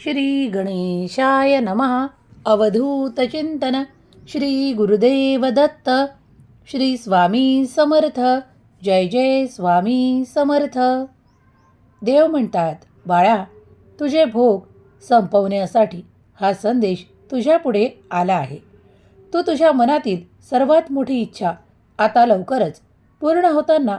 श्री गणेशाय नमः अवधूतचिंतन श्री गुरुदेव दत्त। श्री स्वामी समर्थ। जय जय स्वामी समर्थ। देव म्हणतात बाळा तुझे भोग संपवण्यासाठी हा संदेश तुझ्यापुढे आला आहे. तू तुझ्या मनातील सर्वात मोठी इच्छा आता लवकरच पूर्ण होताना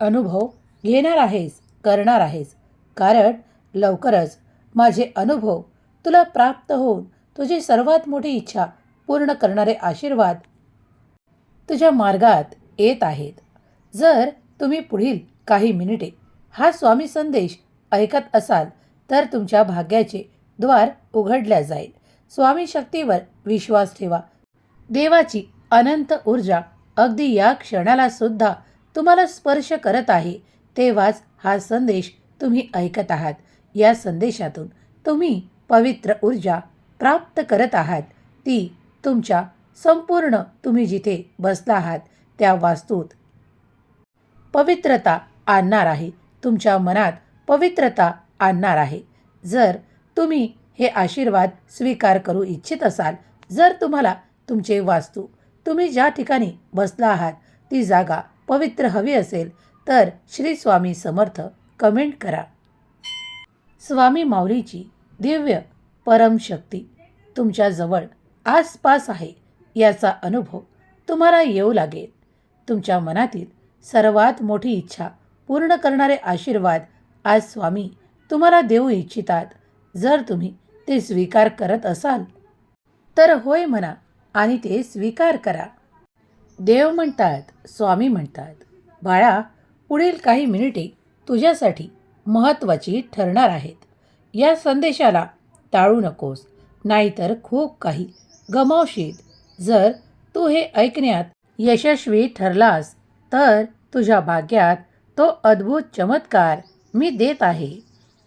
अनुभव घेणार आहेस करणार आहेस. कारण लवकरच माझे अनुभव तुला प्राप्त होऊन तुझी सर्वात मोठी इच्छा पूर्ण करणारे आशीर्वाद तुझ्या मार्गात येत आहेत. जर तुम्ही पुढील काही मिनिटे हा स्वामी संदेश ऐकत असाल तर तुमच्या भाग्याचे द्वार उघडल्या जाईल. स्वामी शक्तीवर विश्वास ठेवा. देवाची अनंत ऊर्जा अगदी या क्षणाला सुद्धा तुम्हाला स्पर्श करत आहे तेव्हाच हा संदेश तुम्ही ऐकत आहात. या संदेशातून तुम्ही पवित्र ऊर्जा प्राप्त करत आहात. ती तुमच्या संपूर्ण तुम्ही जिथे बसला आहात त्या वास्तूत पवित्रता आणणार आहे. तुमच्या मनात पवित्रता आणणार आहे. जर तुम्ही हे आशीर्वाद स्वीकार करू इच्छित असाल जर तुम्हाला तुमचे वास्तू तुम्ही ज्या ठिकाणी बसला आहात ती जागा पवित्र हवी असेल तर श्री स्वामी समर्थ कमेंट करा. स्वामी माऊलीची दिव्य परमशक्ती तुमच्याजवळ आसपास आहे याचा अनुभव तुम्हाला येऊ लागेल. तुमच्या मनातील सर्वात मोठी इच्छा पूर्ण करणारे आशीर्वाद आज स्वामी तुम्हाला देऊ इच्छितात जर तुम्ही ते स्वीकार करत असाल. तर होय म्हणा आणि ते स्वीकार करा. देव म्हणतात स्वामी म्हणतात बाळा पुढील काही मिनिटे तुझ्यासाठी महत्त्वाची ठरणार आहेत. या संदेशाला टाळू नकोस नाहीतर खूप काही गमावशील. जर तू हे ऐकण्यात यशस्वी ठरलास तर तुझ्या भाग्यात तो अद्भुत चमत्कार मी देत आहे.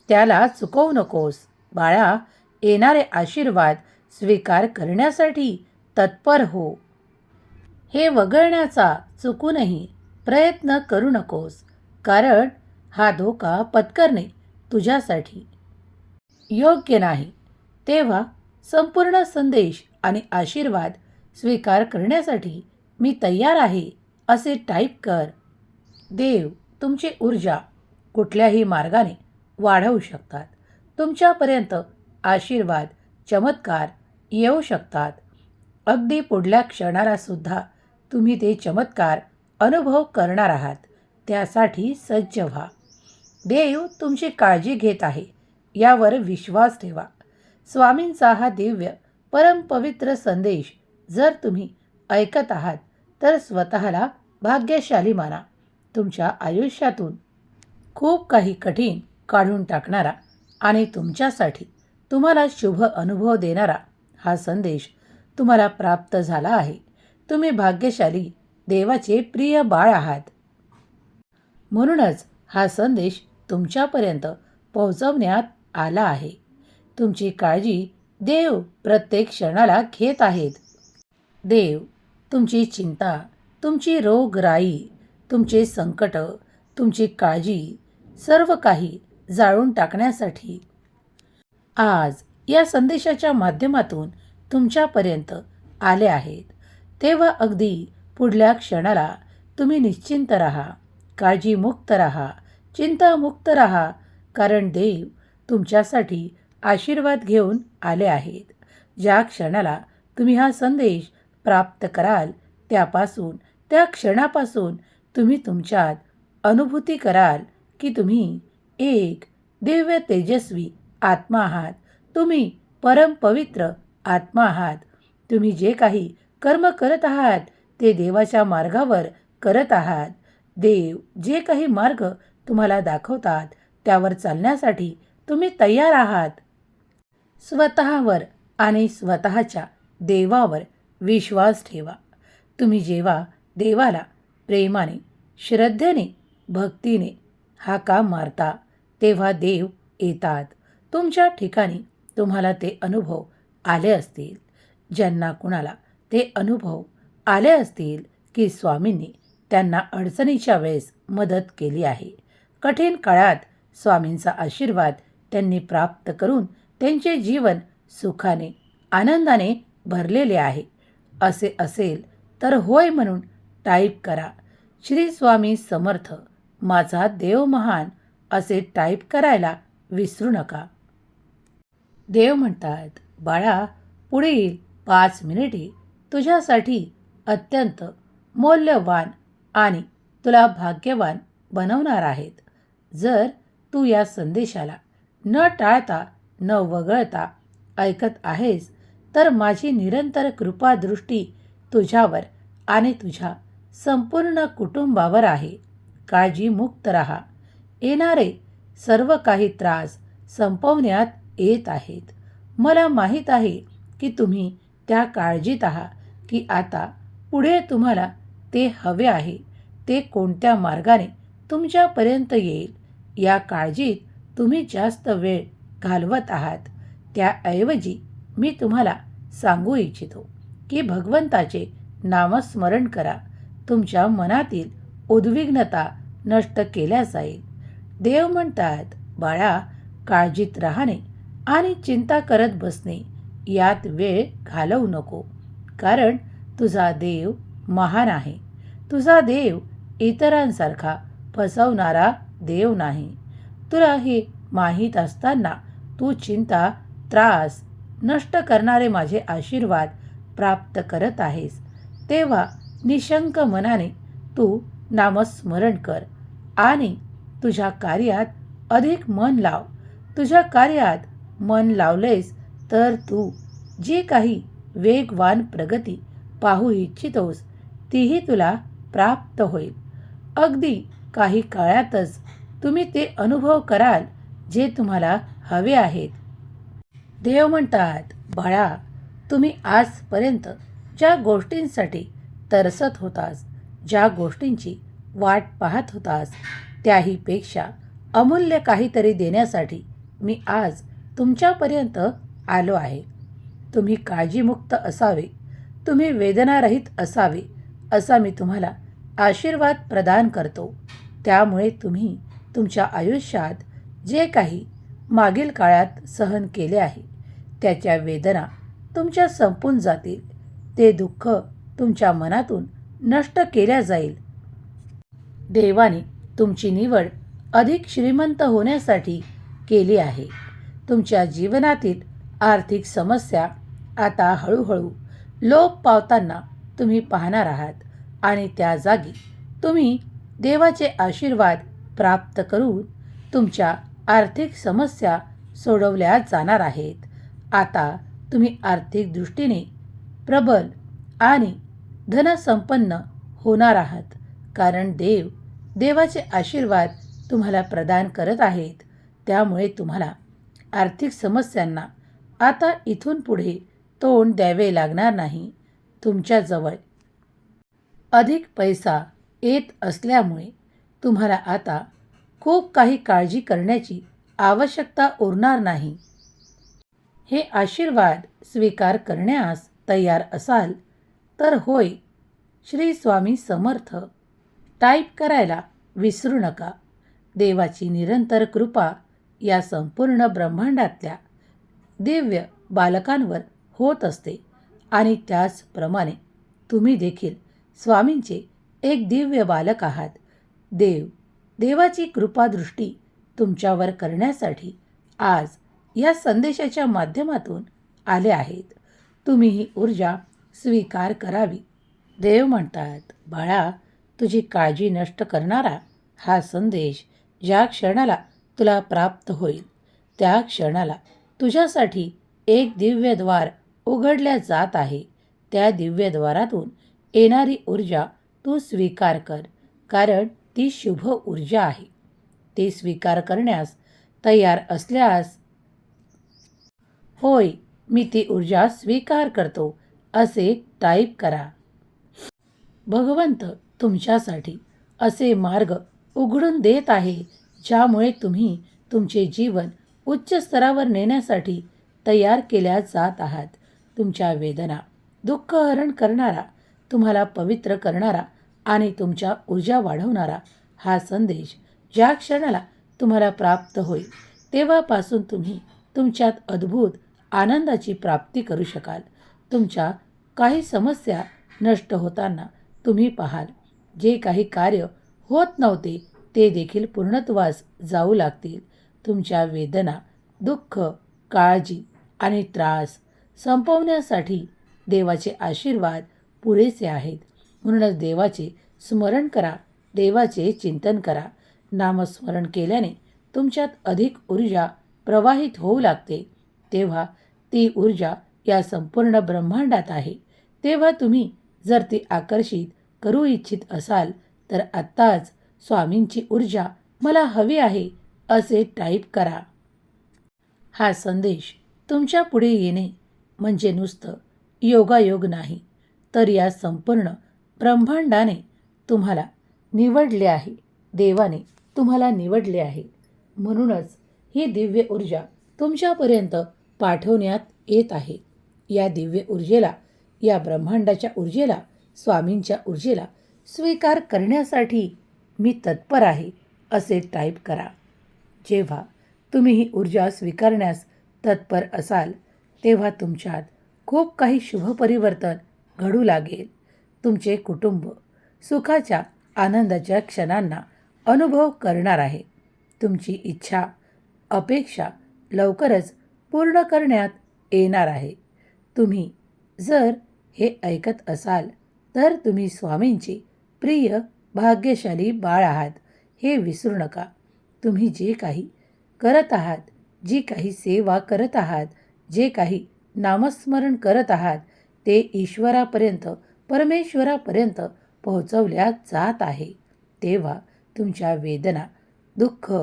त्याला चुकवू नकोस बाळा. येणारे आशीर्वाद स्वीकार करण्यासाठी तत्पर हो. हे वगळण्याचा चुकूनही प्रयत्न करू नकोस कारण हा धोका पत्करणे तुझ्यासाठी. योग्य नाही. तेव्हा संपूर्ण संदेश आणि आशीर्वाद स्वीकार करण्यासाठी मी तयार आहे असे टाईप कर. देव तुमची ऊर्जा कुठल्याही मार्गाने वाढवू शकतात. तुमच्यापर्यंत आशीर्वाद चमत्कार येऊ शकतात. अगदी पुढल्या क्षणाला सुद्धा तुम्ही ते चमत्कार अनुभव करणार आहात. त्यासाठी सज्ज व्हा. देव तुमची काळजी घेत आहे यावर विश्वास ठेवा. स्वामींचा हा दिव्य परमपवित्र संदेश जर तुम्ही ऐकत आहात तर स्वतःला भाग्यशाली माना. तुमच्या आयुष्यातून खूप काही कठीण काढून टाकणारा आणि तुमच्यासाठी तुम्हाला शुभ अनुभव देणारा हा संदेश तुम्हाला प्राप्त झाला आहे. तुम्ही भाग्यशाली देवाचे प्रिय बाळ आहात. म्हणूनच हा संदेश तुमच्यापर्यंत पोहोचवण्यात आला आहे. तुमची काळजी देव प्रत्येक क्षणाला घेत आहेत. देव तुमची चिंता तुमची रोगराई तुमचे संकट तुमची काळजी सर्व काही जाळून टाकण्यासाठी. आज या संदेशाच्या माध्यमातून तुमच्यापर्यंत आले आहेत. तेव्हा अगदी पुढल्या क्षणाला तुम्ही निश्चिंत राहा काळजीमुक्त राहा चिंतामुक्त रहा कारण देव तुमच्यासाठी आशीर्वाद घेऊन आले आहेत. ज्या क्षणाला तुम्ही हा संदेश प्राप्त कराल त्यापासून त्या क्षणापासून तुम्ही तुमच्यात अनुभूती कराल की तुम्ही एक दिव्य तेजस्वी आत्मा आहात. तुम्ही परमपवित्र आत्मा आहात. तुम्ही जे काही कर्म करत आहात ते देवाच्या मार्गावर करत आहात. देव जे काही मार्ग तुम्हाला दाखवतात त्यावर चालण्यासाठी तुम्ही तयार आहात. स्वतःवर आणि स्वतःच्या देवावर विश्वास ठेवा. तुम्ही जेव्हा देवाला प्रेमाने श्रद्धेने भक्तीने हाका मारता तेव्हा देव येतात. तुमच्या ठिकाणी तुम्हाला ते अनुभव आले असतील. ज्यांना कुणाला ते अनुभव आले असतील की स्वामींनी त्यांना अडचणीच्या वेळेस मदत केली आहे. कठीण काळात स्वामींचा आशीर्वाद त्यांनी प्राप्त करून त्यांचे जीवन सुखाने आनंदाने भरलेले आहे. असे असेल तर होय म्हणून टाईप करा. श्री स्वामी समर्थ माझा देव महान असे टाईप करायला विसरू नका. देव म्हणतात बाळा पुढील पाच मिनिटे. तुझ्यासाठी अत्यंत मौल्यवान आणि तुला भाग्यवान बनवणार आहेत. जर तू या संदेशाला न टाळता न वगळता ऐकत आहेस तर माझी निरंतर कृपादृष्टी तुझ्यावर आणि तुझ्या संपूर्ण कुटुंबावर आहे. काळजीमुक्त रहा. येणारे सर्व काही त्रास संपवण्यात येत आहेत. मला माहीत आहे की तुम्ही त्या काळजीत आहात की आता पुढे तुम्हाला ते हवे आहे ते कोणत्या मार्गाने तुमच्यापर्यंत येईल. या काळजीत तुम्ही जास्त वेळ घालवत आहात. त्याऐवजी मी तुम्हाला सांगू इच्छितो की भगवंताचे नामस्मरण करा. तुमच्या मनातील उद्विग्नता नष्ट केल्या जाईल. देव म्हणतात बाळा काळजीत राहणे आणि चिंता करत बसणे यात वेळ घालवू नको. कारण तुझा देव महान आहे. तुझा देव इतरांसारखा फसवणारा देव नाही. तुला हे माहीत असताना तू चिंता त्रास नष्ट करणारे माझे आशीर्वाद प्राप्त करत आहेस. तेव्हा निशंक मनाने तू नामस्मरण कर आणि तुझ्या कार्यात अधिक मन लाव. तुझ्या कार्यात मन लावलेस तर तू जी काही वेगवान प्रगती पाहू इच्छितोस तीही तुला प्राप्त होईल. अगदी काही काळातच तुम्ही ते अनुभव कराल जे तुम्हाला हवे आहेत. देव म्हणतात बाळा तुम्ही आजपर्यंत ज्या गोष्टींसाठी तरसत होतास ज्या गोष्टींची वाट पाहत होतास त्याहीपेक्षा अमूल्य काहीतरी देण्यासाठी मी आज तुमच्यापर्यंत आलो आहे. तुम्ही काळजीमुक्त असावे तुम्ही वेदनारहित असावे असा मी तुम्हाला आशीर्वाद प्रदान करतो. त्यामुळे तुम्ही तुमच्या आयुष्यात जे काही मागील काळात सहन केले आहे त्याच्या वेदना तुमच्या संपून जातील. ते दुःख तुमच्या मनातून नष्ट केल्या जाईल. देवाने तुमची निवड अधिक श्रीमंत होण्यासाठी केली आहे. तुमच्या जीवनातील आर्थिक समस्या आता हळूहळू लोप पावताना तुम्ही पाहणार आहात आणि त्या जागी तुम्ही देवाचे आशीर्वाद प्राप्त करून तुमच्या आर्थिक समस्या सोडवल्या जाणार आहेत. आता तुम्ही आर्थिक दृष्टीने प्रबल आणि धनसंपन्न होणार आहात. कारण देव देवाचे आशीर्वाद तुम्हाला प्रदान करत आहेत. त्यामुळे तुम्हाला आर्थिक समस्यांना आता इथून पुढे तोंड द्यावे लागणार नाही. तुमच्याजवळ अधिक पैसा येत असल्यामुळे तुम्हाला आता खूप काही काळजी करण्याची आवश्यकता उरणार नाही. हे आशीर्वाद स्वीकार करण्यास तयार असाल तर होय श्री स्वामी समर्थ. टाईप करायला विसरू नका. देवाची निरंतर कृपा या संपूर्ण ब्रह्मांडातल्या दिव्य बालकांवर होत असते आणि त्याचप्रमाणे तुम्ही देखील स्वामींचे एक दिव्य बालक आहात. देव देवाची कृपादृष्टी तुमच्यावर करण्यासाठी आज या संदेशाच्या माध्यमातून आले आहेत. तुम्ही ही ऊर्जा स्वीकार करावी. देव म्हणतात बाळा तुझी काळजी नष्ट करणारा हा संदेश ज्या क्षणाला तुला प्राप्त होईल त्या क्षणाला तुझ्यासाठी एक दिव्य द्वार उघडल्या जात आहे. त्या दिव्यद्वारातून येणारी ऊर्जा तू स्वीकार कर कारण ती शुभ ऊर्जा आहे. ती स्वीकार करण्यास तयार असल्यास होय मी ती ऊर्जा स्वीकार करतो असे टाईप करा. भगवंत तुमच्यासाठी असे मार्ग उघडून देत आहे ज्यामुळे तुम्ही तुमचे जीवन उच्च स्तरावर नेण्यासाठी तयार केल्या जात आहात. तुमच्या वेदना दुःखहरण करणारा तुम्हाला पवित्र करणारा आणि तुमच्या ऊर्जा वाढवणारा हा संदेश ज्या क्षणाला तुम्हाला प्राप्त होईल तेव्हापासून तुम्ही तुमच्यात अद्भुत आनंदाची प्राप्ती करू शकाल. तुमच्या काही समस्या नष्ट होताना तुम्ही पाहाल. जे काही कार्य होत नव्हते ते देखील पूर्णत्वास जाऊ लागतील. तुमच्या वेदना दुःख काळजी आणि त्रास संपवण्यासाठी देवाचे आशीर्वाद पुरेसे आहेत. म्हणूनच देवाचे स्मरण करा. देवाचे चिंतन करा. नामस्मरण केल्याने तुमच्यात अधिक ऊर्जा प्रवाहित होऊ लागते. तेव्हा ती ऊर्जा या संपूर्ण ब्रह्मांडात आहे. तेव्हा तुम्ही जर ती आकर्षित करू इच्छित असाल तर आत्ताच स्वामींची ऊर्जा मला हवी आहे असे टाईप करा. हा संदेश तुमच्यापुढे येणे म्हणजे नुसतं योगायोग नाही. तर या संपूर्ण ब्रह्मांडाने तुम्हाला निवडले आहे. देवाने तुम्हाला निवडले आहे. म्हणूनच ही दिव्य ऊर्जा तुमच्यापर्यंत पाठवण्यात येत आहे. या दिव्य ऊर्जेला या ब्रह्मांडाच्या ऊर्जेला स्वामींच्या ऊर्जेला स्वीकार करण्यासाठी मी तत्पर आहे असे टाईप करा. जेव्हा तुम्ही ही ऊर्जा स्वीकारण्यास तत्पर असाल तेव्हा तुमच्यात खूप काही शुभ परिवर्तन घडू लागेल. तुमचे कुटुंब सुखाच्या आनंदाच्या क्षणांना अनुभव करणार आहे. तुमची इच्छा अपेक्षा लवकरच पूर्ण करण्यात येणार आहे. तुम्ही जर हे ऐकत असाल तर तुम्ही स्वामींची प्रिय भाग्यशाली बाळ आहात. हे विसरू नका. तुम्ही जे काही करत आहात जी काही सेवा करत आहात जे काही नामस्मरण करत आहात ते ईश्वरापर्यंत परमेश्वरापर्यंत पोहोचवल्या जात आहे. तेव्हा तुमच्या वेदना दुःख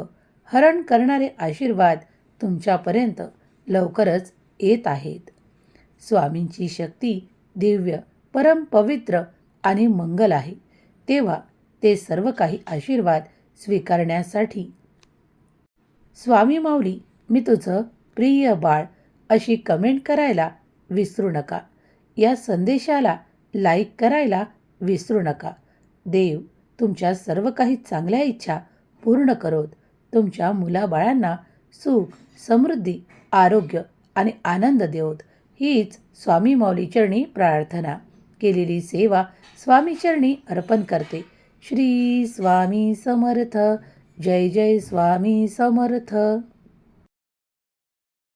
हरण करणारे आशीर्वाद तुमच्यापर्यंत लवकरच येत आहेत. स्वामींची शक्ती दिव्य परम पवित्र आणि मंगल आहे. तेव्हा ते सर्व काही आशीर्वाद स्वीकारण्यासाठी. स्वामी माऊली मी तुझं प्रिय बाळ अशी कमेंट करायला विसरू नका. या संदेशाला लाईक करायला विसरू नका. देव तुमच्या सर्व काही चांगल्या इच्छा पूर्ण करोत. तुमच्या मुलाबाळांना सुख समृद्धी आरोग्य आणि आनंद देवत. हीच स्वामी मौलीचरणी प्रार्थना. केलेली सेवा स्वामीचरणी अर्पण करते. श्री स्वामी समर्थ. जय जय स्वामी समर्थ.